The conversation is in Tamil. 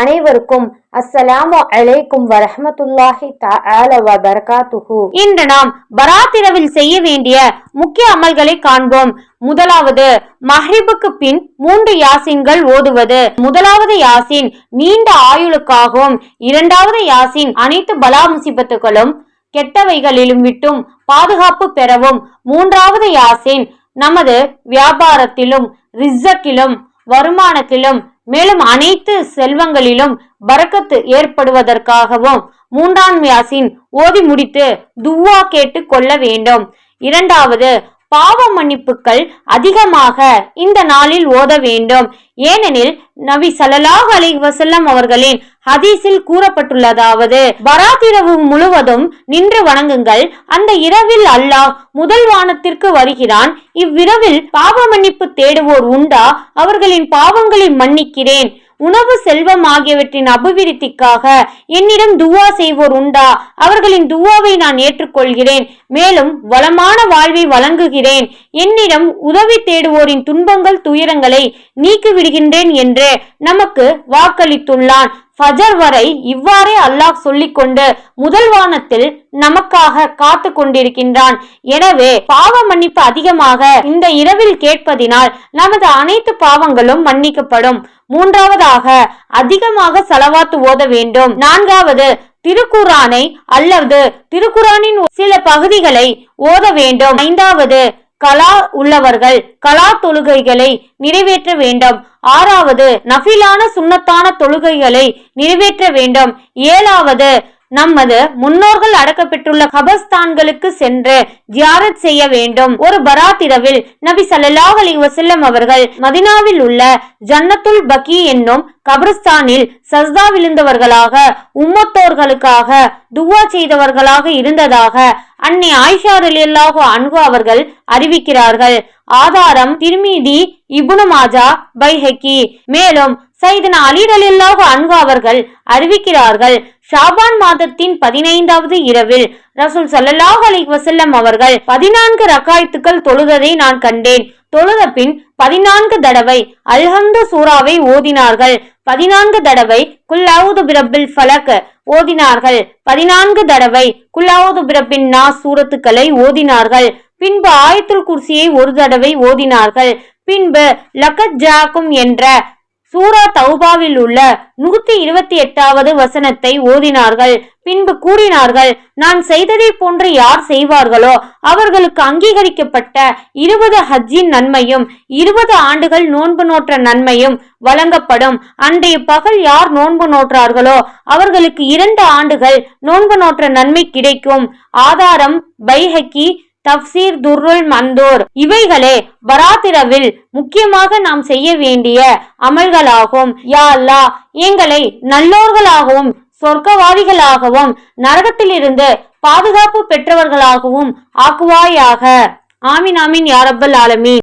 அனைவருக்கும் அஸ்ஸலாமு அலைக்கும் வரஹமத்துல்லாஹி தஆலா வ பரகாத்துஹு இன்று நாம் பராத்திரவில் செய்ய வேண்டிய முக்கிய அமல்களை காண்போம். முதலாவது மஹ்ரிபுக்கு பின் மூன்று யாசின்கள் ஓதுவது. முதலாவது யாசின் நீண்ட ஆயுளுக்காகவும் இரண்டாவது யாசின் அனைத்து பலா முசிபத்துகளும் கெட்டவைகளிலும் விட்டும் பாதுகாப்பு பெறவும். மூன்றாவது யாசின் நமது வியாபாரத்திலும் ரிஸ்ஸக்கிலும் வருமானத்திலும் மேலும் அனைத்து செல்வங்களிலும் பறக்கத்து ஏற்படுவதற்காகவும் மூன்றாம் யாசின் ஓதி முடித்து துவா கேட்டு கொள்ள வேண்டும். இரண்டாவது பாவ மன்னிப்புகள் அதிகமாக இந்த நாளில் ஓத வேண்டும். ஏனெனில் நபி சலலாஹ் அலி வசல்லம் அவர்களின் ஹதீஸில் கூறப்பட்டுள்ளதாவது பராத்திரவு முழுவதும் நின்று வணங்குங்கள். அந்த இரவில் அல்லாஹ் முதல் வானத்திற்கு வருகிறான். இவ்விரவில் பாவ மன்னிப்பு தேடுவோர் உண்டா? அவர்களின் பாவங்களை மன்னிக்கிறேன். உணவு செல்வம் ஆகியவற்றின் அபிவிருத்திக்காக என்னிடம் துவா செய்வோர் உண்டா? அவர்களின் துவாவை நான் ஏற்றுக்கொள்கிறேன். மேலும் வளமான வாழ்வை வழங்குகிறேன். என்னிடம் உதவி தேடுவோரின் துன்பங்கள் துயரங்களை நீக்கி விடுகின்றேன் என்று நமக்கு வாக்களித்துள்ளான். ஃபஜர் வரை இவ்வாறே அல்லாஹ் சொல்லிக்கொண்டு முதல் வானத்தில் நமக்காக காத்து கொண்டிருக்கின்றான். எனவே பாவ மன்னிப்பு அதிகமாக இந்த இரவில் கேட்பதினால் நமது அனைத்து பாவங்களும் மன்னிக்கப்படும். மூன்றாவதாக அதிகமாக செலவாத்து ஓத வேண்டும். நான்காவது திருக்குரானை அல்லது திருக்குரானின் சில பகுதிகளை ஓத வேண்டும். ஐந்தாவது கலா உள்ளவர்கள் கலா தொழுகைகளை நிறைவேற்ற வேண்டும். ஆறாவது நஃபிலான சுண்ணத்தான தொழுகைகளை நிறைவேற்ற வேண்டும். ஏழாவது நமது முன்னோர்கள் அடக்கப்பெற்றுள்ள கபஸ்தான்களுக்கு சென்று ஜியாரத் செய்ய வேண்டும். ஒரு பராத் இரவில் நபி சல்லாஹ் அலி வசல்லம் அவர்கள் மதினாவில் உள்ள ஜன்னத்துல் பக்கி என்னும் கபிரஸ்தானில் சஸ்தா விழுந்தவர்களாக உம்மத்தோர்களுக்காக துவா செய்தவர்களாக இருந்ததாக அன்னை ஆயிஷா ரலியல்லாஹு அன்ஹு அவர்கள் அறிவிக்கிறார்கள். ஆதாரம் திருமீதி இபுனு மாஜா பைஹக்கி. மேலும் சைதன அலி ரலியல்லாஹு அவர்கள் அறிவிக்கிறார்கள் ஷாபான் மாதத்தின் பதினைந்தாவது இரவில் ரசூல் ஸல்லல்லாஹு அலி வசல்லம் அவர்கள் பதினான்கு ரக்காயத்துக்கள் தொழுததை நான் கண்டேன். தொழுத பின் பதினான்கு தடவை அல்ஹந்து சூராவை ஓதினார்கள். பதினான்கு தடவை குல்லாவுது பிரபில் ஃபலக் ஓதினார்கள். பதினான்கு தடவை குல்லாவுது பிரபின் நா சூரத்துக்களை ஓதினார்கள். பின்பு ஆயத்துல் குர்சியை ஒரு தடவை ஓதினார்கள். பின்பு லக்கத் ஜாக்கும் என்ற சூரா தௌபாவில் உள்ள நூத்தி இருபத்தி எட்டாவது வசனத்தை ஓதினார்கள். பின்பு கூறினார்கள் நான் செய்ததை போன்று யார் செய்வார்களோ அவர்களுக்கு அங்கீகரிக்கப்பட்ட இருபது ஹஜ்ஜின் நன்மையும் இருபது ஆண்டுகள் நோன்பு நோற்ற நன்மையும் வழங்கப்படும். அன்றைய பகல் யார் நோன்பு நோற்றார்களோ அவர்களுக்கு இரண்டு ஆண்டுகள் நோன்பு நோற்ற நன்மை கிடைக்கும். ஆதாரம் பைஹக்கி தப்சீர் துர்ருல் மந்தோர். இவைகளே பராத்திரவில் முக்கியமாக நாம் செய்ய வேண்டிய அமல்களாகும். யா அல்லாஹ் எங்களை நல்லோர்களாகவும் சொர்க்கவாதிகளாகவும் நரகத்திலிருந்து பாதுகாப்பு பெற்றவர்களாகவும் ஆக்குவாயாக. ஆமீன் ஆமீன் யாரப்பல் ஆலமீன்.